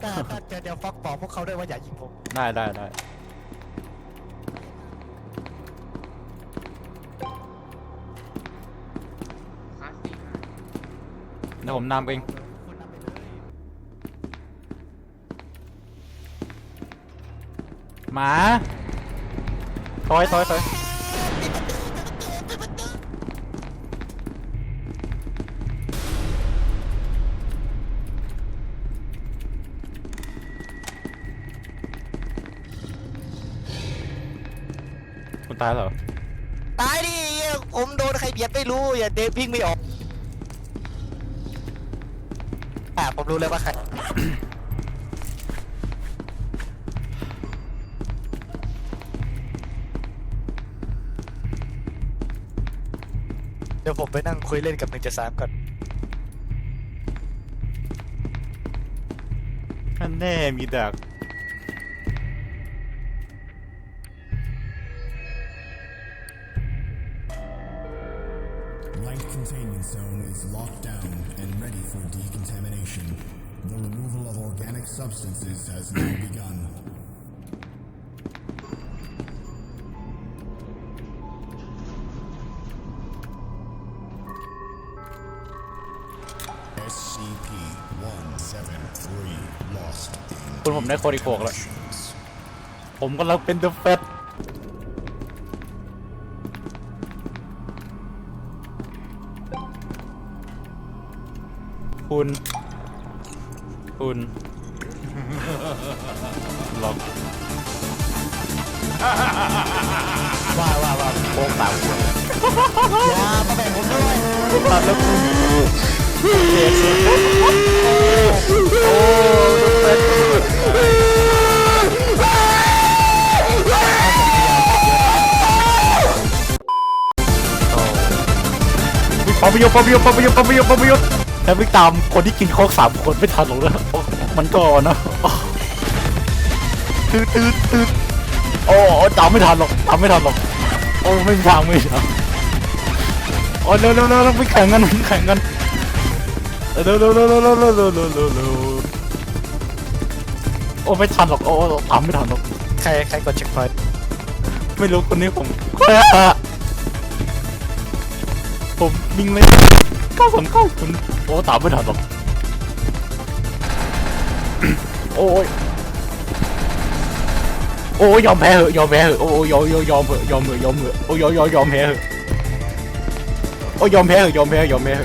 แต่แต่เดี๋ยวฟอกบอกพวกเขาด้วยว่าอย่ายิงผมได้ได้ได้คลาสสี่ห้าเดี๋ยวผมนำเองคุณนำไปเลยหมาถอยถอยถอย คุณตายเหรอตายดิผมโดนใครเบียดไม่รู้อย่าเดฟวิ่งไม่ออกอ่าผมรู้เลยว่าใครเดี๋ยวผมไปนั่งคุยเล่นกับหนึ่งจะสามก่อนอันแน่มีดัก Light containment zone is locked down and ready for decontamination. The removal of organic substances has now begun. SCP-173 lost in คุณผมได้โคดิโกกแล้ว operations. ผมกำลังเป็นเดอะแฟต คุณ คุณล็อกว้าวว้าวว้าวโป๊กปากคุณอย่ามาแบ่งผมด้วยตัดแล้วคุณโอ้โหปอบยปอบยปอบยปอบยปอบย แล้ววิ่งตามคนที่กินโค้กสามคนไม่ทันหรอกนะโอ้มันก็นะโอ้ตืดตืดตืดโอ้โอ้ตามไม่ทันหรอกตามไม่ทันหรอกโอ้ไม่วางไม่ทันโอ้เร็วเร็วเร็วเร็วไปแข่งกันไปแข่งกันเร็วเร็วเร็วเร็วเร็วเร็วเร็วเร็วเร็วเร็วโอ้ไม่ทันหรอกโอ้ตามไม่ทันหรอกใครใครกดเช็คพอยต์ไม่รู้คนนี้ผมผมยิงเลย 삼카 삼카 군. 어 답을 하다. ôi ôi dòm mẹ hự dòm mẹ hự ôi dòm dòm dòm dòm dòm ôi dòm dòm dòm mẹ hự ôi dòm mẹ hự dòm mẹ hự dòm mẹ hự